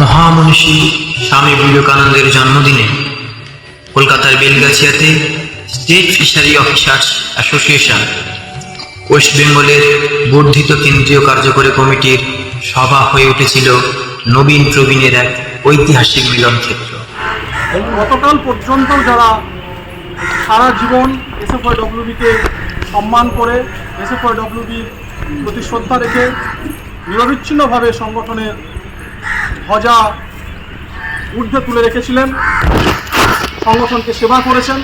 মহামনীষী স্বামী বিবেকানন্দের জন্মদিনে কলকাতার বেলগাছিয়াতে state fishery officers association, west বেঙ্গলের বর্ধিত কেন্দ্রীয় কার্যকরী কমিটির সভা হয়ে উঠেছিল নবীন প্রবীণের এক ঐতিহাসিক মিলন ক্ষেত্র। গতকাল পর্যন্ত যারা সারা জীবন এসএফআই ডব্লিউবিকে সম্মান করে এসএফআই ডব্লিউবির প্রতি শ্রদ্ধা রেখে নিরবিচ্ছিন্নভাবে সংগঠনের ধ্বজা ঊর্ধ্বে তুলে রেখেছিলেন, সংগঠনকে সেবা করেছেন।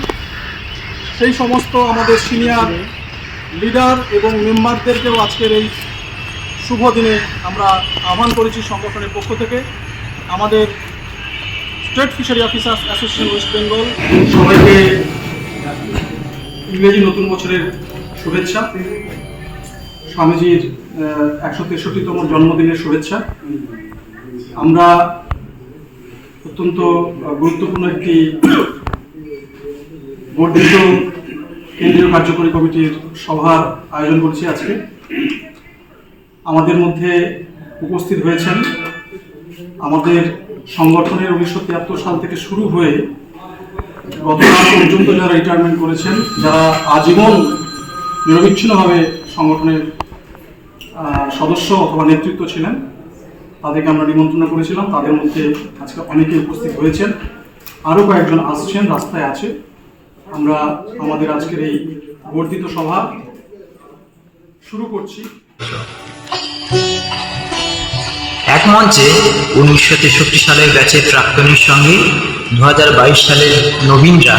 সেই সমস্ত আমাদের সিনিয়র লিডার এবং মেম্বারদেরকেও আজকের এই শুভ দিনে আমরা আহ্বান করেছি সংগঠনের পক্ষ থেকে। আমাদের state fishery officers association west Bengal সবাইকে ইংরেজি নতুন বছরের শুভেচ্ছা। স্বামীজির একশো তেষট্টিতম জন্মদিনের শুভেচ্ছা। আমরা অত্যন্ত গুরুত্বপূর্ণ একটি বর্ধিত কেন্দ্রীয় কার্যকরী কমিটির সভার আয়োজন করছি আজকে। আমাদের মধ্যে উপস্থিত হয়েছেন আমাদের সংগঠনের উনিশশো তিয়াত্তর সাল থেকে শুরু হয়ে গতকাল পর্যন্ত যারা রিটায়ারমেন্ট করেছেন, যারা আজীবন নিরবিচ্ছিন্নভাবে সংগঠনের সদস্য অথবা নেতৃত্ব ছিলেন তাদেরকে আমরা নিমন্ত্রণ করেছিলাম। তাদের মধ্যে আজকে অনেকে উপস্থিত হয়েছেন। আরও কয়েকজন আসছেন, রাস্তায় আছে। আমরা আমাদের আজকের এই বর্ধিত সভা শুরু করছি। এক মঞ্চে উনিশশো তেষট্টি সালের ব্যাচের প্রাক্তনীর সঙ্গে দু হাজার বাইশ সালের নবীনরা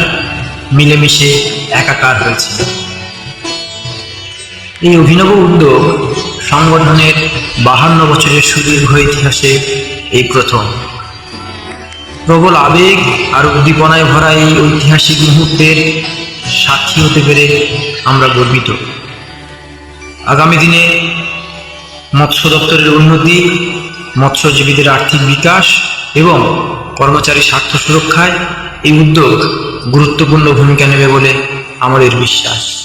মিলেমিশে একাকার হয়েছিল এই অভিনব উদ্যোগ সংগঠনের বাহান্ন বছরের সুদীর্ঘ ইতিহাসে এই প্রথম। প্রবল আবেগ আর উদ্দীপনায় ভরা এই ঐতিহাসিক মুহূর্তের সাক্ষী হতে পেরে আমরা গর্বিত। আগামী দিনে মৎস্য দপ্তরের উন্নতি, মৎস্যজীবীদের আর্থিক বিকাশ এবং কর্মচারী স্বার্থ সুরক্ষায় এই উদ্যোগ গুরুত্বপূর্ণ ভূমিকা নেবে বলে আমাদের বিশ্বাস।